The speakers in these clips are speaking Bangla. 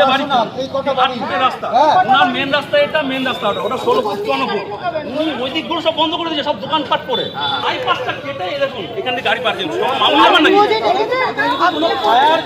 চারটে বাড়ি কটা রাস্তা? হ্যাঁ। ওনার মেন রাস্তা এটা মেন রাস্তা ওটা। ওটা ষোলো ফুট চুয়ান্ন ফুট। উনি ওই দিকগুলো সব বন্ধ করে দিয়েছে সব দোকানপাট করে বাইপাসটা কেটে এই দেখুন এখান থেকে গাড়ি পার্কিং। মামুন যাবেন নাকি ফায়ার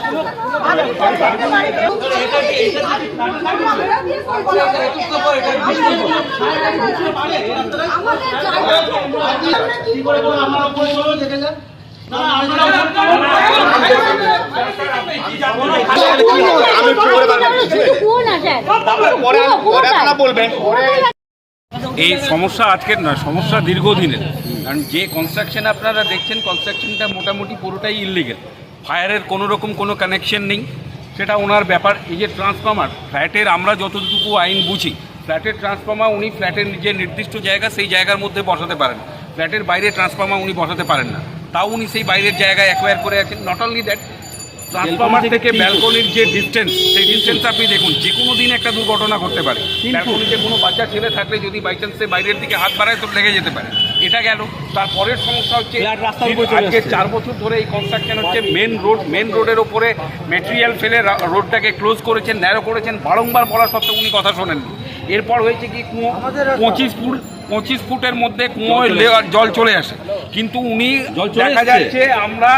এই সমস্যা আজকের নয় সমস্যা দীর্ঘদিনের। কারণ যে কনস্ট্রাকশন আপনারা দেখছেন কনস্ট্রাকশনটা মোটামুটি পুরোটাই ইললিগেল ফায়ারের কোনো রকম কোনো কানেকশন নেই। সেটা ওনার ব্যাপার। এই যে ট্রান্সফর্মার ফ্ল্যাটের আমরা যতটুকু আইন বুঝি ফ্ল্যাটের ট্রান্সফর্মার উনি ফ্ল্যাটের যে নির্দিষ্ট জায়গা, সেই জায়গার মধ্যে বসাতে পারেন। ফ্ল্যাটের বাইরে ট্রান্সফর্মার উনি বসাতে পারেন না। তাও উনি সেই বাইরের জায়গায় অ্যাকোয়ার করে আছেন। নট অনলি দ্যাট ট্রান্সফর্মার থেকে ব্যালকনির যে ডিস্টেন্স সেই ডিস্টেন্স আপনি দেখুন যে কোনো দিন একটা দুর্ঘটনা ঘটতে পারে। ব্যালকনিতে কোনো বাচ্চা ছেলে থাকলে যদি বাই চান্সে বাইরের দিকে হাত বাড়ায় তো লেগে যেতে পারে। এটা গেল। তারপরের সমস্যা হচ্ছে আজকে চার বছর ধরে এই কনস্ট্রাকশন হচ্ছে মেন রোড মেন রোডের ওপরে মেটেরিয়াল ফেলে রোডটাকে ক্লোজ করেছেন ন্যারো করেছেন বারংবার বলা সত্ত্বেও উনি কথা শোনেননি। এরপর হয়েছে কি কুয়ো পঁচিশ ফুট পঁচিশ ফুটের মধ্যে কুয়োয় জল চলে আসে। কিন্তু উনি দেখা যাচ্ছে আমরা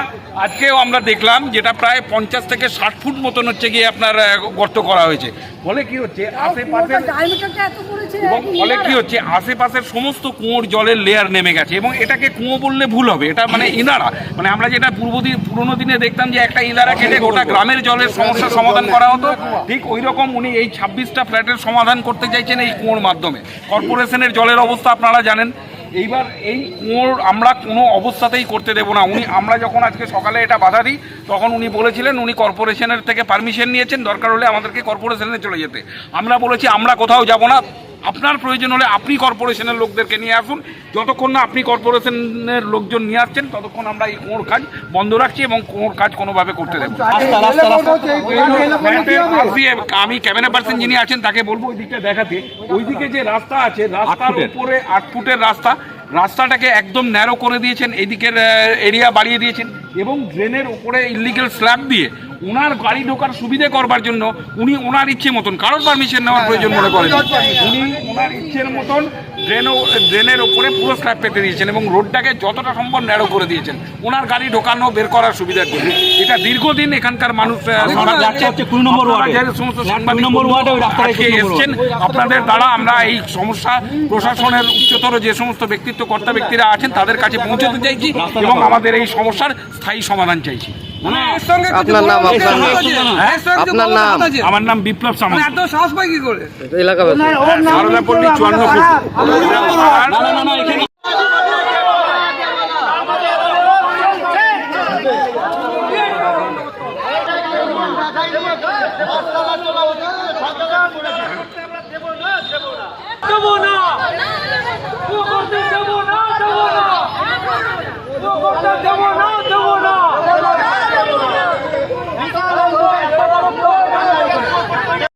আজকেও আমরা দেখলাম যেটা প্রায় পঞ্চাশ থেকে ষাট ফুট মতন হচ্ছে গিয়ে আপনার গর্ত করা হয়েছে। ফলে কি হচ্ছে আশেপাশে এবং ফলে কি হচ্ছে আশেপাশের সমস্ত কুয়োর জলের লেয়ার নেমে গেছে এবং এটাকে কুয়ো বললে ভুল হবে। এটা মানে ইনারা। মানে আমরা যেটা পূর্বদিন পুরোনো দিনে দেখতাম যে একটা ইনারা কেটে গোটা গ্রামের জলের সমস্যার সমাধান করা হতো। ঠিক ওই রকম উনি এই ছাব্বিশটা ফ্ল্যাটের সমাধান করতে চাইছেন এই কুয়োর মাধ্যমে। কর্পোরেশনের জলের অবস্থা আপনারা জানেন। এইবার এই কুঁয়োর আমরা কোনো অবস্থাতেই করতে দেব না। উনি, আমরা যখন আজকে সকালে এটা বাধা দিই, তখন উনি বলেছিলেন, উনি কর্পোরেশনের থেকে পারমিশন নিয়েছেন, দরকার হলে আমাদেরকে কর্পোরেশনে চলে যেতে। আমরা বলেছি, আমরা কোথাও যাব না। আপনার প্রয়োজন হলে আপনি কর্পোরেশনের লোকদেরকে নিয়ে আসুন। যতক্ষণ না আপনি কর্পোরেশনের লোকজন নিয়ে আসছেন ততক্ষণ আমরা এই কোনোর কাজ বন্ধ রাখছি এবং কোনোর কাজ কোনোভাবে করতে দেবো পাশ দিয়ে আমি ক্যাবিনেট পার্সন যিনি আছেন তাকে বলব ওই দিকটা দেখাতে। ওইদিকে যে রাস্তা আছে রাস্তার উপরে আট ফুটের রাস্তা। রাস্তাটাকে একদম ন্যারো করে দিয়েছেন এদিকের এরিয়া বাড়িয়ে দিয়েছেন এবং ড্রেনের উপরে ইলিগেল স্ল্যাব দিয়ে। ওনার গাড়ি ঢোকার সুবিধে করবার জন্য উনি ওনার ইচ্ছে মতন কারোর পারমিশন নেওয়ার প্রয়োজন মনে করেন। উনি ওনার ইচ্ছের মতন ড্রেন ড্রেনের ওপরে পুরো স্ল্যাব পেতে দিয়েছেন এবং রোডটাকে যতটা সম্ভব ন্যারো করে দিয়েছেন। ওনার গাড়ি ঢোকানো বের করার সুবিধার জন্য। এটা দীর্ঘদিন এখানকার মানুষ এসছেন আপনাদের দ্বারা আমরা এই সমস্যা প্রশাসনের উচ্চতর যে সমস্ত ব্যক্তিত্ব কর্তা ব্যক্তিরা আছেন তাদের কাছে পৌঁছতে চাইছি এবং আমাদের এই সমস্যার স্থায়ী সমাধান চাইছি। আপনার নাম আপনার নাম। হ্যাঁ। আমার নাম বিপ্লব সামন্ত। এত সাহস পাই কি করে? এলাকা দেবো না দেবো না।